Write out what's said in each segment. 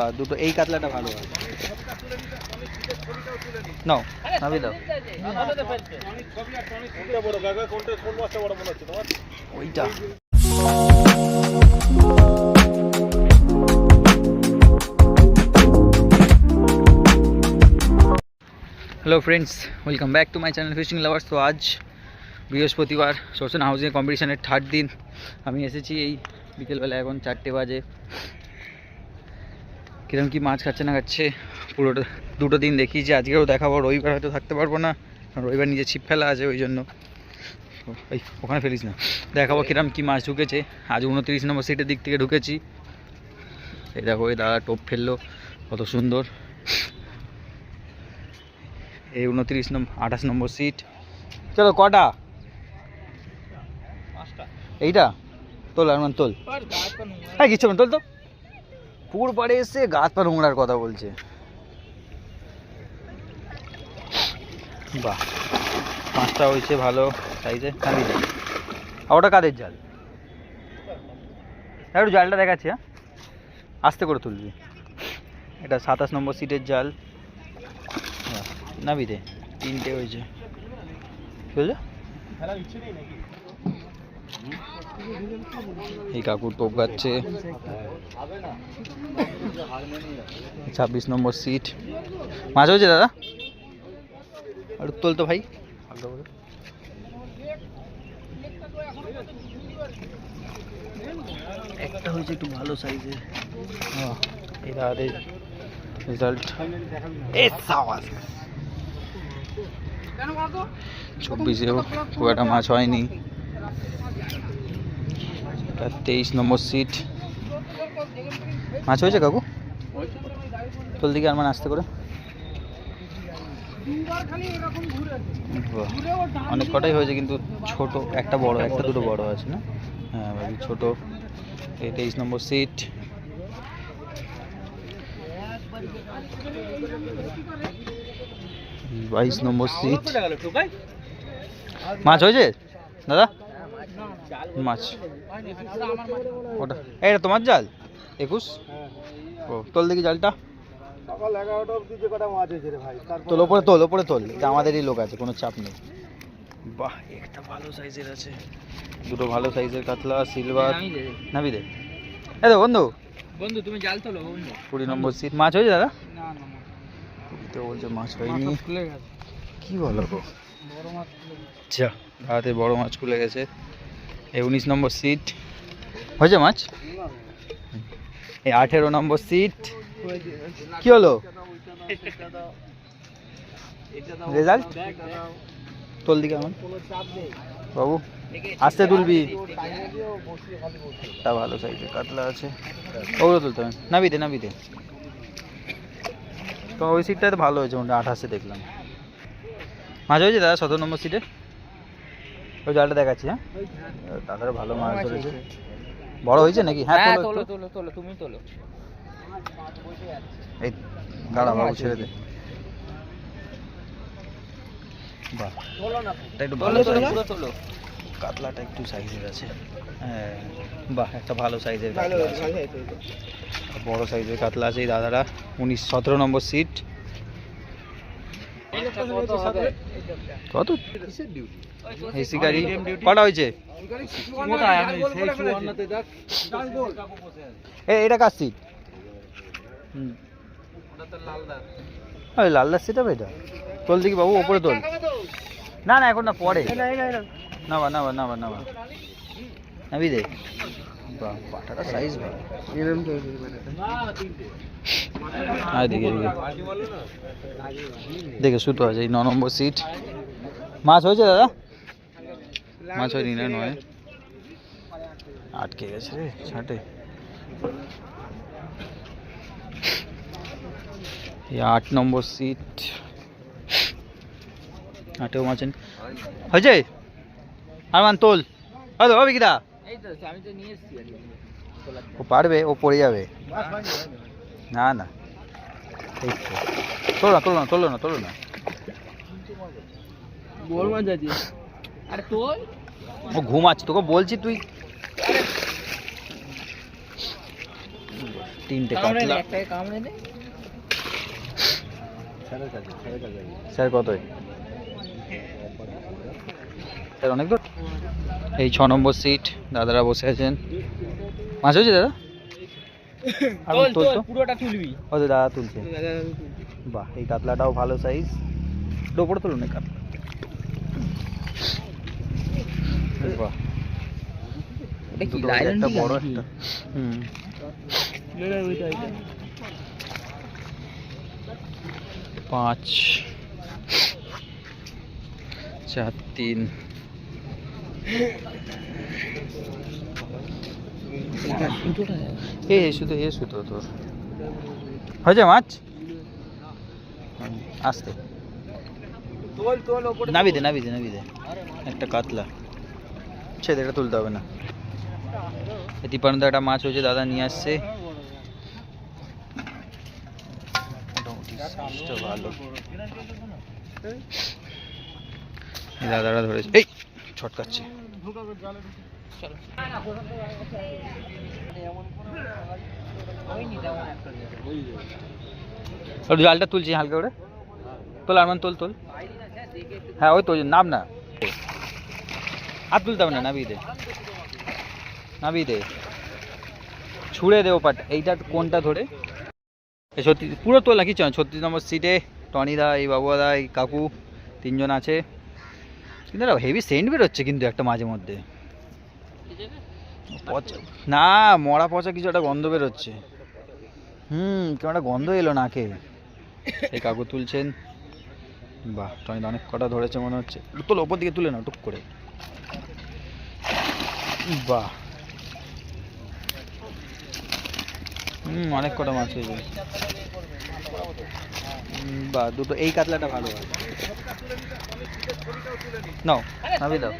বা দুটো, এই কাতলাটা ভালো হয়। নাও দাও। ওইটা। Hello friends welcome back to my channel fishing lovers তো আজ বৃহস্পতিবার শোষণ হাউজিং কম্পিটিশনের থার্ড দিন। আমি এসেছি এই বিকেলবেলা এখন চারটে বাজে। কিরম কি মাছ খাচ্ছে না খাচ্ছে পুরোটা দুটো দিন দেখি যে আজকেও দেখাবো রবিবার হয়তো থাকতে পারব না। কারণ রবিবার নিজে ছিপ ফেলা আছে ওই জন্য। এই ওখানে ফেলিস না। দেখাবো কিরম কি মাছ ঢুকেছে। আজ উনত্রিশ নম্বর সিটের দিক থেকে ঢুকেছি। এই দেখো এই দাদা টোপ ফেলল কত সুন্দর। এই উনত্রিশ নম্বর আঠাশ নম্বর সিট চলো কটা? এইটা? তোল আর মান তোল হ্যাঁ কিছু না তোল তো। পুকুর পাড়ে এসে গাছ পা নোংরার কথা বলছে। বাহ পাঁচটা হয়েছে ভালো সাইজে। কাঁদি জাল আর ওটা কাদের জাল? হ্যাঁ, একটু জালটা দেখাচ্ছি হ্যাঁ। আস্তে করে তুলবি। এটা সাতাশ নম্বর সিটের জাল। নাবি দে তিনটে হয়েছে। বলছো এই কাকুর টোপ গাচ্ছে ছাব্বিশ নম্বর সিট মাছ হয়েছে দাদা? আর তোল তো ভাই। একটা হয়েছে একটু ভালো সাইজের এই দাদাদের রেজাল্ট চব্বিশেও খুব একটা মাছ হয়নি। এটা তেইশ নম্বর সিট মাছ হয়েছে কাকু? তোল দিকে আর মানে আসতে করে? অনেক কটাই হয়েছে কিন্তু ছোট, একটা বড়, একটা দুটো বড় আছে না? হ্যাঁ ছোট। এই তেইশ নম্বর সিট বাইশ নম্বর সিট মাছ হয়েছে? দাদা? মাছ। ওটা এটা তোমার জাল? একুশ? ও তোল দেখি জালটা। সকাল এগারোটা অবধি যে কটা মাছ হয়েছে রে ভাই তোল ওপরে তোল ওপরে তোল। আমাদেরই লোক আছে কোনো চাপ নেই। বাহ একটা ভালো সাইজের আছে। দুটো ভালো সাইজের কাতলা সিলভার। নাবি দে। এ তো বন্ধু। বন্ধু তুমি জাল তোলো বন্ধু। কুড়ি নম্বর সিট। মাছ হয়েছে দাদা? না না কুড়িতে বলছে মাছ হয়নি। খুলে গেছে। কি বলো গো? বড় মাছ আচ্ছা হাতে বড় মাছ খুলে গেছে। এই উনিশ নম্বর সিট। হয়েছে মাছ? এই আঠেরো নম্বর সিট। কি হলো? রেজাল্ট? তোল দিকে আমার। বাবু, আস্তে তুলবি। একটা ভালো সাইজের কাতলা আছে। ওগুলো তুলতে হবে। নাবিতে নাবিতে তো ওই সিটটাতে ভালো হয়েছে মোটামুটি আঠাশে দেখলাম। মাছ হয়েছে দাদা সতেরো নম্বর সিটে? ওই জালটা দেখাচ্ছি হ্যাঁ? দাদার ভালো মাছ ধরেছে। বড় হয়েছে নাকি? হ্যাঁ হ্যাঁ তোলো তোলো তোলো। তুমি তোলো এই দাঁড়া বাবু ছেড়ে দে। বাহ। একটু ভালো তোলো কাতলাটা একটু সাইজের আছে। হ্যাঁ বাহ একটা ভালো সাইজের কাতলা আছে। বড় সাইজের কাতলা আছে এই দাদারা। উনিশ সতেরো নম্বর সিট কত এসি গাড়ি কটা হয়েছে? এটা কার সিট হুম। ওই লালদার সিট হবে এটা? তোল দেখি বাবু ওপরে তোল। না না এখন না পরে। না বা না বা না বা না বা নাবি দে। বাহ পাটাটা সাইজ ভালো। দেখে দেখে। দেখে সুতো আছে এই ন নম্বর সিট মাছ হয়েছে দাদা? মাছ হয়নি না নয়। আটকে গেছে রে ছাটে। এই আট নম্বর সিট আটেও মাছ নেই। হয়েছে? আর মান তোল হ্যালো হবে কিদা ও পারবে ও পড়ে যাবে। না না। এই তো তোলো না তোলো না তোলো না তোলো না। আরে তোল ও ঘুমাচ্ছে তোকে বলছি তুই। তিনটে কামড়ে নে স্যার কতই? স্যার অনেক দূর। এই ছ নম্বর সিট দাদারা বসে আছেন। মাছ হয়েছে দাদা? আর তোল তোল তোল পুরোটা তুলবি। ও দাদা তুলছে। বাহ এই কাতলাটাও ভালো সাইজ ওপরে তুলুন এই কাতলা। বাহ। একটা বড় একটা। হুম। পাঁচ চার তিন। এ শুধু এ শুধু তোর। হয়েছে মাছ? আসতে। নাবি দে নাবি দে নাবি দে। একটা কাতলা। ছেদে এটা তুলতে হবে না। দীপানন্দ একটা মাছ হয়েছে, দাদা নিয়ে আসছে। দাদারা ধরেছে। এই, ছটকাচ্ছে। আর জালটা তুলছি হালকা করে। তোল, আরমান, তোল তোল। হ্যাঁ ওই তো নাম না। আর তুলতে হবে না নাবি দে। নাবি দে। ছুঁড়ে দে ওপাট এইটা কোনটা ধরে? সত্যি পুরো তোলা কি চল ছত্রিশ নম্বর সিটে টনিদা এই বাবুদা এই কাকু, তিনজন আছে। কিন্তু হেভি সেন্ট বেরোচ্ছে কিন্তু একটা মাঝে মধ্যে। না, মরা পচা কিছু একটা গন্ধ বেরোচ্ছে। হুম, কেমন একটা গন্ধ এলো নাকে। এই কাকু তুলছেন। বাহ টনি অনেক কটা ধরেছে মনে হচ্ছে। তোলো, ওপর দিকে তুলে নাও, টুক করে। বাহ। হুম অনেক কটা মাছ হয়েছে বাহ দুটো এই কাতলাটা ভালো হয়। নাও নাবি দাও।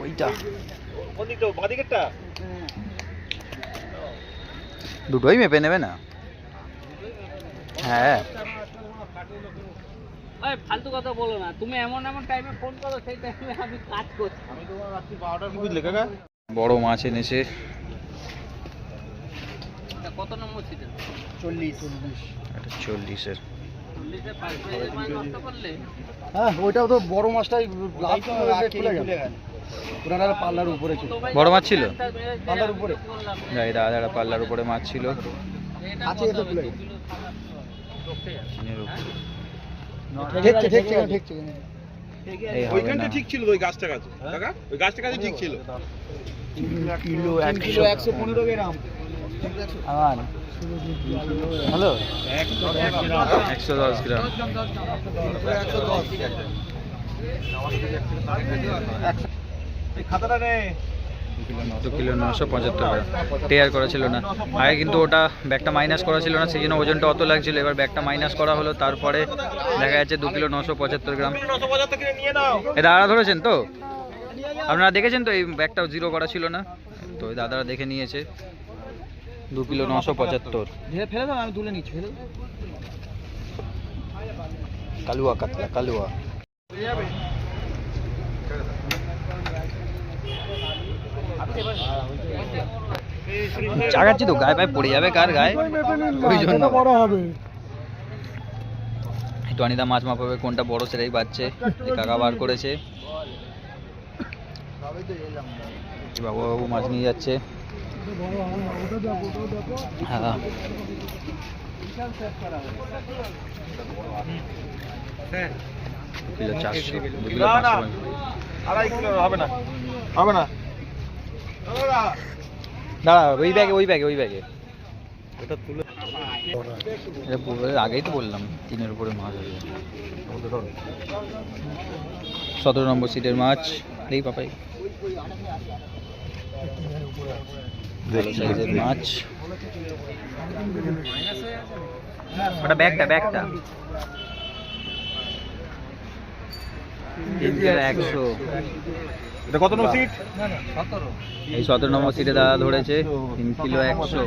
ওইটা। দুটোই মেপে নেবে না? হ্যাঁ। ওই ফালতু কথা বলো না। তুমি এমন এমন টাইমে ফোন করো সেই টাইমে আমি কাজ করছি। বড় মাছ এনেছে কত নম্বর চল্লিশে হ্যাঁ ওইটাও তো বড় মাছটাই ওনারা পাল্লার উপরে ছিল বড় মাছ ছিল পাল্লার উপরে গাই দাদা পাল্লার উপরে মাছ ছিল আছে এটা খুলে গেল ঠেকছে ঠেকছে ঠেকছে এই হবে ওইখানটা ঠিক ছিল ওই গাছটা কাছে। কাকা ওই গাছটা কাছে ঠিক ছিল। কিলো এক কিলো একশো পনেরো গ্রাম। আমার হ্যালো? একশো দশ গ্রাম। খাতাটা নে। দু কিলো নশো পঁচাত্তর গ্রাম টেয়ার করা ছিল না। আগে কিন্তু ওটা ব্যাগটা মাইনাস করা ছিল না সেই জন্য ওজনটা অত লাগছিল। এবার ব্যাগটা মাইনাস করা হলো তারপরে দেখা যাচ্ছে দু কিলো নশো পঁচাত্তর গ্রাম। নশো পঁচাত্তর কিনে নিয়ে নাও এ দাদারা ধরেছেন তো? আপনারা দেখেছেন তো এই ব্যাগটা জিরো করা ছিল না? তো ওই দাদারা দেখে নিয়েছে। দু কিলো নশো পঁচাত্তর। ফেলে দাও আমি তুলে নিচ্ছি ফেলে কালুয়া কাতলা কালুয়া। চাগাচ্ছি তো, গায়ে পায়ে পড়ে যাবে কার গায়ে? বড় হবে টনিদা মাছ মাপাবে, কোনটা বড় সেটাই এই কাকা বার করেছে। বাবু বাবু মাছ নিয়ে যাচ্ছে। হ্যাঁ। চারশো হবে না। হবে না। দাঁড়া ওই ব্যাগে ওই ব্যাগে ওই ব্যাগে তুলে আগেই তো বললাম তিনের উপরে মাছ আছে। সতেরো নম্বর সিটের মাছ। এই পাপাই। মাছ। ওটা ব্যাগটা ব্যাগটা একশো। এটা কত নম্বর সিট এই সতেরো নম্বর সিটে দাদা ধরেছে তিন কিলো একশো।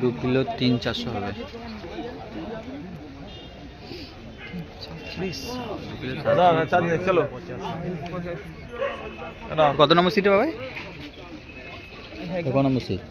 দু কিলো তিন চারশো হবে। কত নম্বর সিটে পাবে কত নম্বর সিট